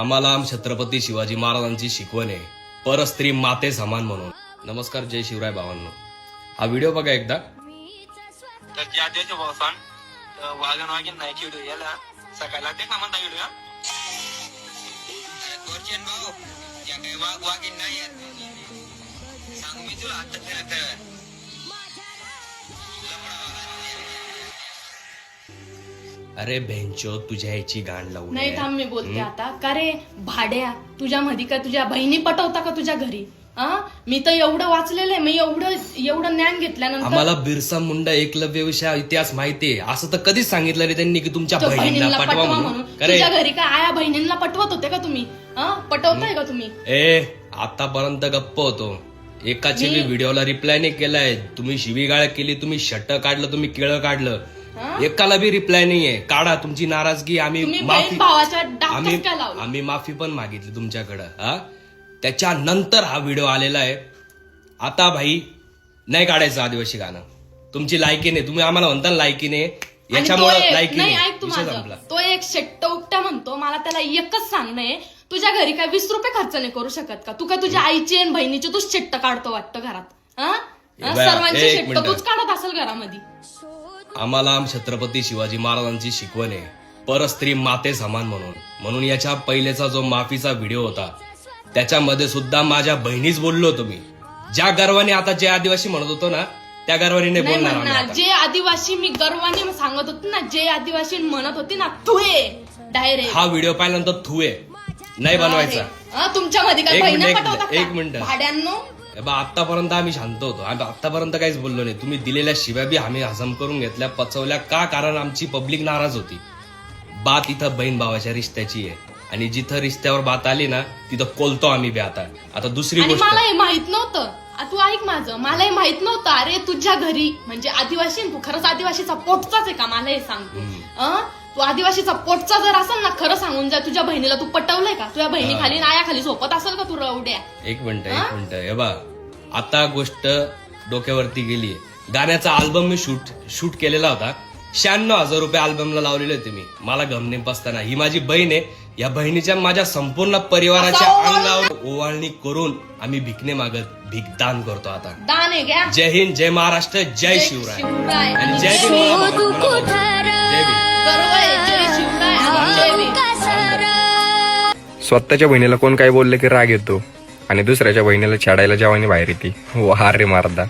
आम्हाला छत्रपती शिवाजी महाराजांची शिकवण आहे. परस्त्री माते समान म्हणून. नमस्कार जय शिवराय भावांनो हा व्हिडिओ बघा एकदा. तर ज्या दिवशी पावसान वागण वागीन नाही खेळू याला सकाळला टेक ना म्हणता व्हिडिओ? गोरचेन भाऊ या काही वाघ वागीन नाही येत सांग मी तुला आता अरे भेंचो तुझ्या याची गाण लावू नाही थांब मी बोलते आता. का रे भाड्या तुझ्या मध्ये का तुझ्या बहिणी पटवता का तुझ्या घरी? हा मी तर एवढं वाचलेलं आहे मी एवढं एवढं ज्ञान घेतल्यानंतर आम्हाला बिरसा मुंडा एकलव्य विषय इतिहास माहितीये असं तर कधीच सांगितलं नाही त्यांनी की तुमच्या बहिणीला पाठवा पटवा म्हणून. तुझ्या घरी काय आया बहिणींना पटवत होते का तुम्ही? हा पटवताय का तुम्ही? ए आतापर्यंत गप्प होतो. एकाची मी- व्हिडिओला रिप्लाय नाही केलाय. तुम्ही शिवीगाळ केली तुम्ही शट काढलं तुम्ही केळं काढलं? एकाला बी रिप्लाय नाहीये. काढा तुमची नाराजगी आम्ही माफी आम्ही आम्ही माफी पण मागितली तुमच्याकडं हा? त्याच्यानंतर हा व्हिडिओ आलेला आहे. आता भाई नाही काढायचं आदिवासी गाणं. तुमची लायकी नाही. तुम्ही आम्हाला म्हणता लायकी नाही. तो याच्यामुळे एक- लायकी नाही. तू तो एक शेट्ट उपटा म्हणतो. मला त्याला एकच सांगणं आहे. तुझ्या घरी काय वीस रुपये खर्च नाही करू शकत का? तू काय तुझ्या आईची आणि बहिणीची तूच शेट्ट काढतो वाटतं घरात? हा? सर्वांची शेट्ट. तूच काढत असेल घरामध्ये. आम्हाला छत्रपती शिवाजी महाराजांची शिकवण आहे. परस्त्री माते समान म्हणून. म्हणून याच्या पहिलेचा जो माफीचा व्हिडिओ होता त्याच्यामध्ये सुद्धा माझ्या बहिणीच बोललो मी. ज्या गर्वाने आता जे आदिवासी म्हणत होतो ना त्या गर्वाने नाही नाही बोलणार आम्ही म्हणणार आता. जे आदिवासी मी गर्वाने सांगत होते ना जे आदिवासी म्हणत होती ना तू डायरेक्ट हा व्हिडिओ पाहिल्यानंतर थुए. नाही बनवायचा. तुमच्या मध्ये काय एक मिनिट, एक पटवतात मिनिट, एक का? मिनिट. भाड्यांनो. बा आतापर्यंत आम्ही शांत होतो. आम्ही आतापर्यंत काहीच बोललो नाही. तुम्ही दिलेल्या शिव्या बी आम्ही हजम करून घेतल्या पचवल्या. का? कारण आमची पब्लिक नाराज होती. बात इथं बहीण भावाच्या रिश्त्याची आहे. आणि जिथं रिश्त्यावर बात आली ना तिथं कोलतो आम्ही बी आता. आता दुसरी आणि गोष्ट मला हे माहीत नव्हतं. आ, तू ऐक माझं. मला हे माहीत नव्हतं. अरे तुझ्या घरी म्हणजे आदिवासी आहे, तू खरंच आदिवासीचा पोटचाच आहे का? मला हे सांग तू. अं? तू आदिवासीचा पोटचा जर असेल ना खरं सांगून जा तुझ्या बहिणीला तू पटवलंय का? तुझ्या बहिणी खाली नाया खाली झोपत असेल का तू रवड्या? एक मिनिट एक मिनिट. हे बा आता गोष्ट डोक्यावरती गेली गाण्याचा अल्बम मी शूट शूट केलेला होता. शहाण्णव हजार रुपये अल्बमला लावलेले होते मी. मला गमने बसताना ही माझी बहीण आहे. या बहिणीच्या माझ्या संपूर्ण परिवाराच्या अंगावर ओवाळणी करून आम्ही भिकणे मागत भीकदान करतो आता. दान आहे जय हिंद जय महाराष्ट्र जय शिवराय. शिवराय. आणि जय जय भीम भीम. मला- मला- मला- स्वतःच्या बहिणीला कोण काय बोललं की राग येतो आणि दुसऱ्याच्या बहिणीला छाडायला जेव्हा बाहेर येते. वा रे मारदा.